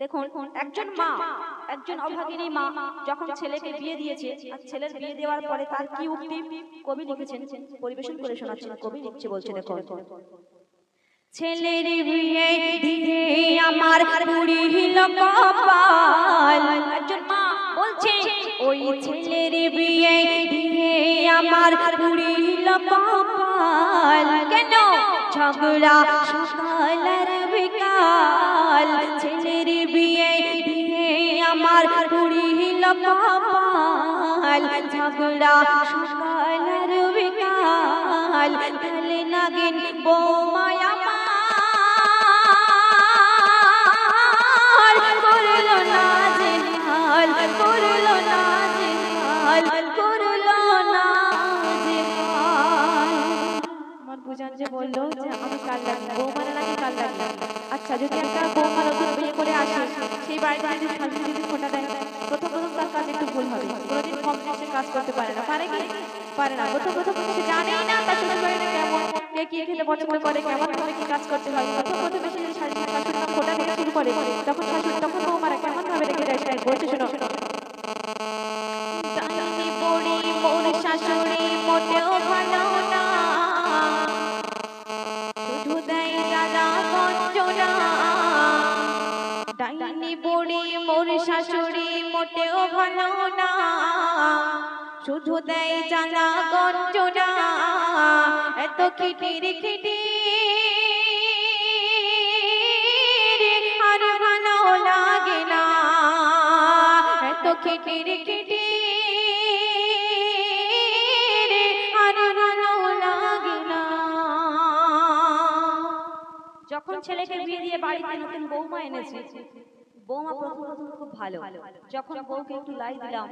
দেখুন একজন মা একজন অভাগিনী মা যখন ছেলেকে বিয়ে দিয়েছে আর ছেলের বিয়ে দেওয়ার পরে তার কি উক্তি কবি লিখেছেন? পরিবেশন করে শোনাচ্ছেন কবি লিখছে বলছে দেখুন। ছেলের বিয়ে দিয়ে আমার পুরিল কপাল। একজন মা বলছে ওই ছেলের বিয়ে দিয়ে আমার পুরিল কপাল। কেন? ঝগড়া বিকাল। আমার পুরিল কপাল, ঝগড়া সকালের বিকাল কালে নাগিন বৌমায় আমার। যে বলল যে, আমি কাল লাগি বৌমারা নাকি কাল লাগি আচ্ছা যদি একটা বৌমা নতুন বিয়ে করে আসে, সেই বাড়িতে যদি স্বামী যদি ফোটা দেয়, প্রথম প্রথম তার কাজ একটু ভুল হবে। কোনোদিন কম সে কাজ করতে পারে না। পারে কি? পারে না। প্রথম প্রথম সে জানেই না তার শ্বশুর বাড়িতে কেমন, কে কি খেতে পছন্দ করে, কেমন ভাবে কি কাজ করতে হয়। প্রথম প্রথম সে শাশুড়ি ফোটা দিতে শুরু করে, তখন শাশুড়ি, তখন বৌমারা কেমন ভাবে রেখে দেয় বলছে শুধু দেয় জ্বালা গঞ্জনা, এত খিটির খিটির, আর ভালো লাগে না। এত খিটির খিটির, আর ভালো লাগে না। যখন ছেলেকে বিয়ে দিয়ে বাড়িতে নতুন বৌমা এনেছে বৌমা প্রথম প্রথম খুব ভালো। যখন বউকে একটু লাই দিলাম,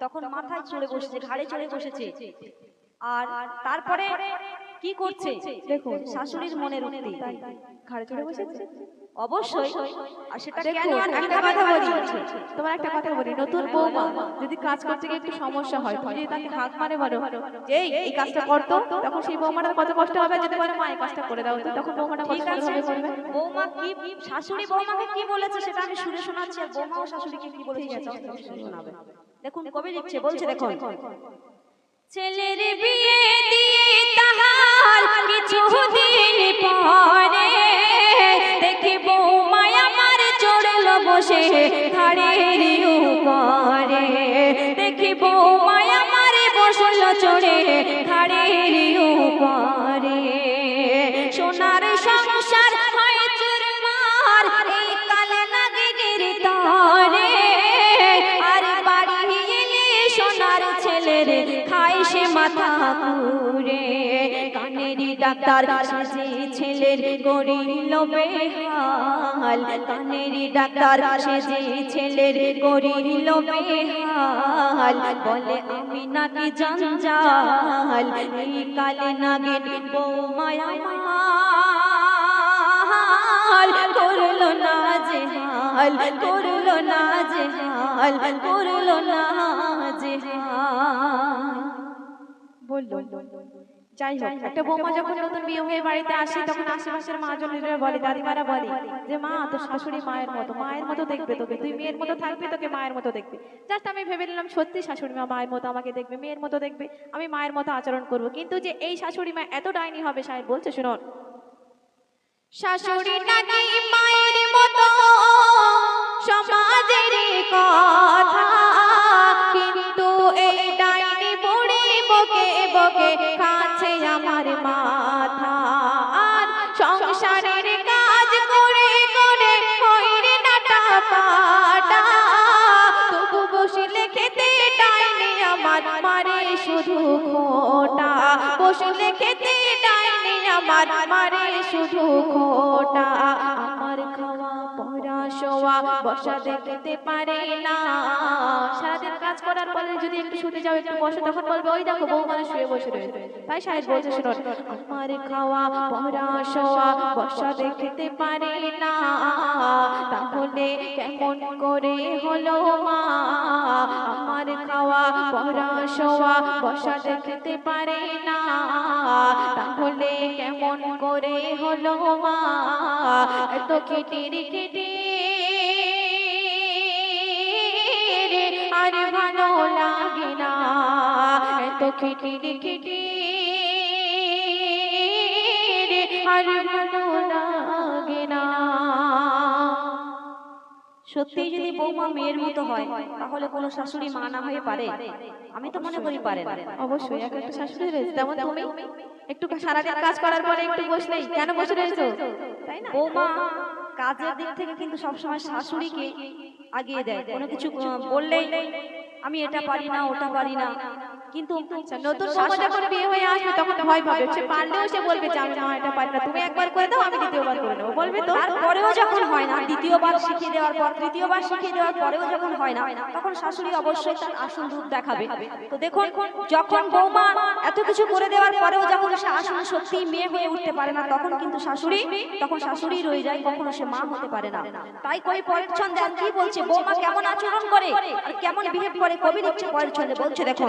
তখন মাথায় চড়ে বসেছে, ঘাড়ে চড়ে বসেছে। আর তারপরে কি করছে? দেখুন শাশুড়ির মনের উক্তি। ঘাড়ে চড়ে বসেছে? অবশ্যই। আর সেটা কেন একটা কথা বলি। তোমার একটা কথা বলি। নতুন বৌমা যদি কাজ করতে গিয়ে একটু সমস্যা হয় তুমি যদি তাকে হাত মানে বলো এই এই কাজটা করতো তখন সেই বৌমাটার কত কষ্ট হবে? যদি বলে মা এই কাজটা করে দাও তখন বৌমাটা কত ঠিক আছে। বৌমা কি শাশুড়ি বৌমাকে কি বলেছে সেটা আমি শুনে শোনাচ্ছি আর বৌমা ও শাশুড়িকে কি বলেছে শুনে শোনাবেন দেখুন কবি লিখছে বলছে দেখুন। ছেলের বিয়ে দিয়ে তাহার কিছু দিন পরে দেখি বৌমায় আমার চড়ল বসে ঘাড়ের উপরে। দেখি বৌমায় আমার বসল চড়ে ঘাড়ের উপরে। ডাক্তার সাজে ছেলের গরিল বেহাল কানেরই ডাক্তার সেজে ছেলের গরিল বেহাল বলে, আমি নাকি জঞ্জাল, এই কালে নাগিন বৌমায়া করল না যে হাল, করল না যে হাল, করল না যে হাল। বলল যাই হোক একটা বৌমা যখন নতুন বিয়ে হয়ে বাড়িতে আসে তখন আশেপাশের মা জনেরা বলে দাদিমারা বলে যে মা তোর শাশুড়ি মায়ের মতো মায়ের মতো দেখবে তোকে তুই মেয়ের মতো থাকবি তোকে মায়ের মতো দেখবে। জাস্ট আমি ভেবে নিলাম সত্যি শাশুড়ি মা মায়ের মতো আমাকে দেখবে মেয়ের মতো দেখবে আমি মায়ের মতো আচরণ করব। কিন্তু যে এই শাশুড়ি মা এত ডাইনি হবে সাহেব বলছে শুনুন শাশুড়ি নাকি মায়ের মতো সমাজের কথা। মাথা। আর সংসারের কাজ করে করে হইরে নাটা পাটা। তবু বসলে খেতে ডাইনে আমার মারে শুধু খোটা। বসলে খেতে ডাইনে আমার মারে শুধু খোটা। আমার শোয়া বসা দেখতে পারে না। সারাদিন কাজ করার পরে যদি একটু শুতে যাও, একটু তখন বলবে, ওই দেখো বউ শুয়ে বসে রয়েছে। তাই বলছে আমার খাওয়া বসা দেখতে পারে না। তাহলে কেমন করে হলো মা? আমার খাওয়া পড়া শোয়া বসা দেখতে পারে না। তাহলে কেমন করে হলো মা? এত খিটির খিটির আর ভালো লাগে না। এত খিটির খিটির আর ভালো লাগে না। সত্যি যদি বৌমা মেয়ের মতো হয়, তাহলে কোনো শাশুড়ি মা না হয়ে পারে। আমি তো মনে করি পারে অবশ্যই একটা শাশুড়ি রয়েছে। তেমন তুমি, একটু সারাদিন কাজ করার পরে একটু বসলেই কেন বসে রয়েছো? তাই না? বৌমা, কাজের দিক থেকে কিন্তু সবসময় শাশুড়িকে আগিয়ে দেয়। কোনো কিছু বললেই আমি এটা পারি না ওটা পারি না। কিন্তু আচ্ছা, নতুন যখন বিয়ে হয়ে আসবে তখন ভয় পাবে। সে পারলেও সে বলবে যে আমি এটা পারি না। তুমি একবার করে দাও আমি দ্বিতীয়বার করে নেব। বলবে তো? তারপরেও যখন হয় না দ্বিতীয়বার শিখিয়ে দেওয়ার পর তৃতীয়বার শিখিয়ে দেওয়ার পরেও যখন হয় না তখন শাশুড়ি অবশ্যই তার আসল রূপ দেখাবে। তো দেখুন যখন বৌমা এত কিছু করে দেওয়ার পরেও যখন সে আসলে সত্যি মেয়ে হয়ে উঠতে পারে না তখন কিন্তু শাশুড়ি তখন শাশুড়ি রয়ে যায় কখনো সে মা হতে পারে না তাই কই পরের ছন্দে আর কি বলছে বৌমা কেমন আচরণ করে আর কেমন বিহেভ করে কবি লিখছে পরের ছন্দে বলছে দেখুন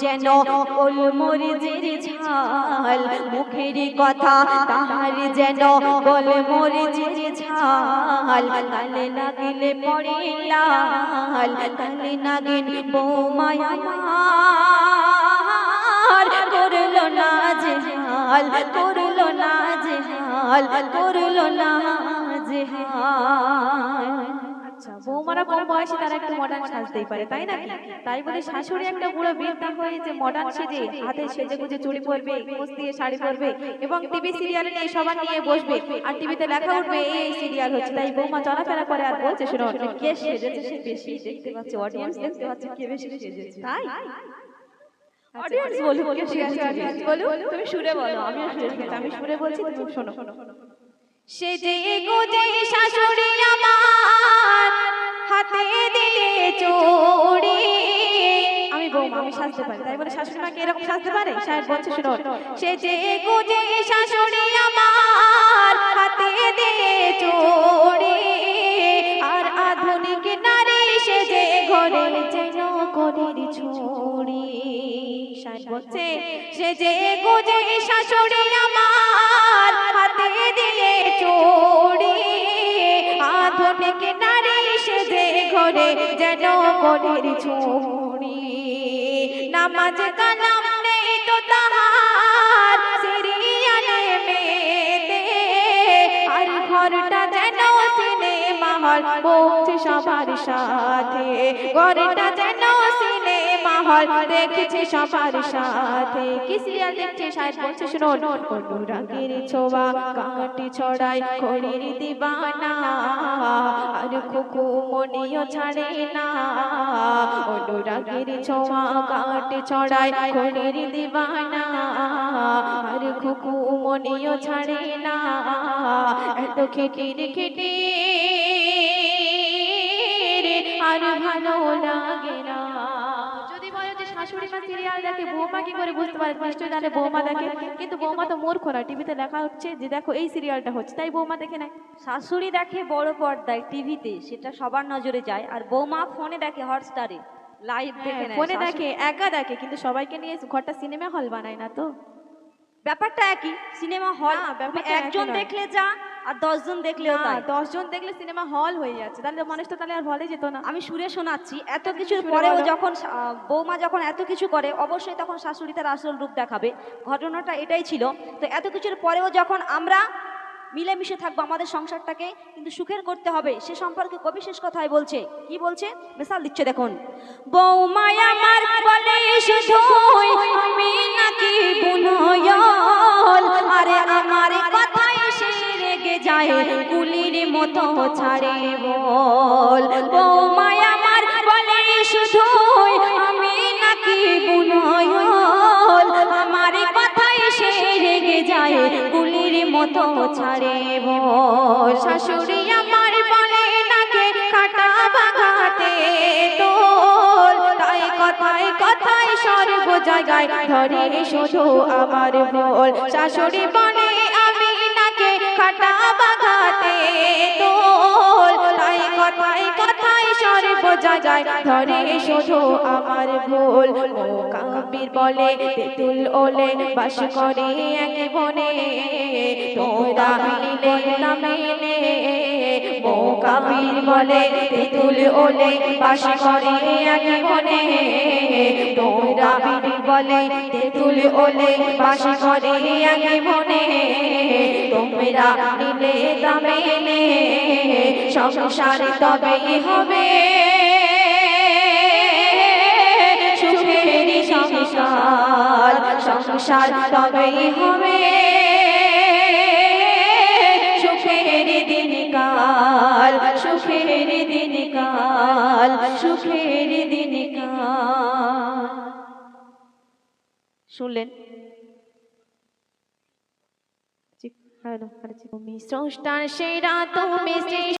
যেন ওল মরিচের ঝাল, মুখের কথা তাহার যেন ওল মরিচের ঝাল। কালে লাগিলে পড়ে লাল, কালে নাগিন বৌমায় আমার। করল না যে হাল, করল না যে হাল, করল না যে হাল। বৌমারা কম বয়সে তারা একটু মডার্ন সাজতেই পারে তাই না তাই বলে শাশুড়ি একটা বুড়ো বৃদ্ধা হয়ে যে মডার্ন সেজে হাতে সেজে গুজে চুড়ি পরবে মুখ দিয়ে শাড়ি পরবে এবং টিভি সিরিয়াল নিয়ে সবার নিয়ে বসবে আর টিভিতে লেখা উঠবে এই সিরিয়াল হচ্ছে। তাই বৌমা চলাফেরা করে আর বলছে শুনো কে সেজেছে সে বেশি দেখতে পাচ্ছে অডিয়েন্স দেখতে পাচ্ছে কে বেশি সেজেছে? তাই? অডিয়েন্স বলুক কে সেজেছে বলুক। তুমি সুরে বলো আমি সুরে বলছি তুমি শোনো। সে যে গুজে শাশুড়ি আমার হাতে দিয়ে চড়ি আমি বৌমা, আমি পারি, তাই বলে শাশুড়ি মাকে এরকম সাজতে পারে? সাহেব বলছে, শুনো, সে যে গুজে শাশুড়ি আমার হাতে দিয়ে চড়ি আর আধুনিক নারী সে যে ঘরে যেন ছড়ি সাহেব বলছে, সে যে গুজে শাশুড়ি আমার হাতে যেন করির ছড়ি নামাজ কালাম নেই তো তাহার, সিরিয়ালে মেতে। আর ঘরটা যেন সিনেমা হল সবার সাথে। ঘরটা যেন সিনেমা হল সবার সাথে। কি সিরিয়াল দেখছে শায়দ বলছে শুনুন অনুরাগের ছোবা কাটি ছড়াই খড়ির দিবানা। আর খুকু মনিও ছাড়ে না। অনুরাগের ছোঁয়া, কাটে ছড়াই খড়ির দিবানা। আর খুকু মনিও ছাড়ে না। এত খেটির খেটির আর ভালো লাগে না। শাশুড়ি মা সিরিয়াল দেখে বৌমা কি করে বুঝতে পারে? নিশ্চয়ই তাহলে বৌমা দেখে। কিন্তু বৌমা তো মূর্খ না টিভিতে লেখা হচ্ছে যে দেখো এই সিরিয়ালটা হচ্ছে। তাই বৌমা দেখে নেয়। শাশুড়ি দেখে বড় পর্দায় টিভিতে সেটা সবার নজরে যায়। আর বৌমা ফোনে দেখে হটস্টারে লাইভ দেখে নেয় ফোনে শাশুড়ি- দেখে একা দেখে কিন্তু সবাইকে নিয়ে ঘরটা সিনেমা হল বানায় না তো? ব্যাপারটা একই সিনেমা হল না, ব্যাপারটা একই একজন নয়। দেখলে যা আর দশজন দেখলেও তাই। দশ জন দেখলে সিনেমা হল হয়ে যাচ্ছে। তাহলে মানুষ তো তাহলে আর হলে যেত না। আমি সুরে শোনাচ্ছি এত কিছুর পরেও যখন বৌমা যখন এত কিছু করে অবশ্যই তখন শাশুড়ি তার আসল রূপ দেখাবে। ঘটনাটা এটাই ছিল। তো এত কিছুর পরেও যখন আমরা মিলেমিশে থাকব আমাদের সংসারটাকে কিন্তু সুখের করতে হবে সে সম্পর্কে কবি শেষ কথাই বলছে কি বলছে? মিসাল দিচ্ছে দেখুন। বৌমায় আমার বলে শুধু আমি নাকি বুনয়ল। আরে আমার রেগে যায় কুলির মতো ছাড়ে বল। বলে, শুধু আমি নাকি আমার সে রেগে যায় কুলির মতো ছাড়ে বল। শাশুড়ি আমার বলে নাকে কাটা তোল। তাই কথায় কথায় সর সর্ব জায়গায় ধরে শুধু আমার ভোল শাশুড়ি বলে জায়গায় ধরে শুধু আমার ভোল। কাবির বলে, তেতুল ওলে বাস করে এক বনে। তোরা মিলে না মিলে। কাবির বলে, তেতুল ওলে বাস করে এক বনে। তোরা বিড়ি বলে, তেতুল ওলে বাস করে এক বনে তোমরা মিলে দামেলে সংসার তবেই হবে। সুখেরই সংসার সংসার তবেই হবে। সুখের দিন সুখের দিন কাল সুখের শুনলেন? তুমি সেই রাত তুমি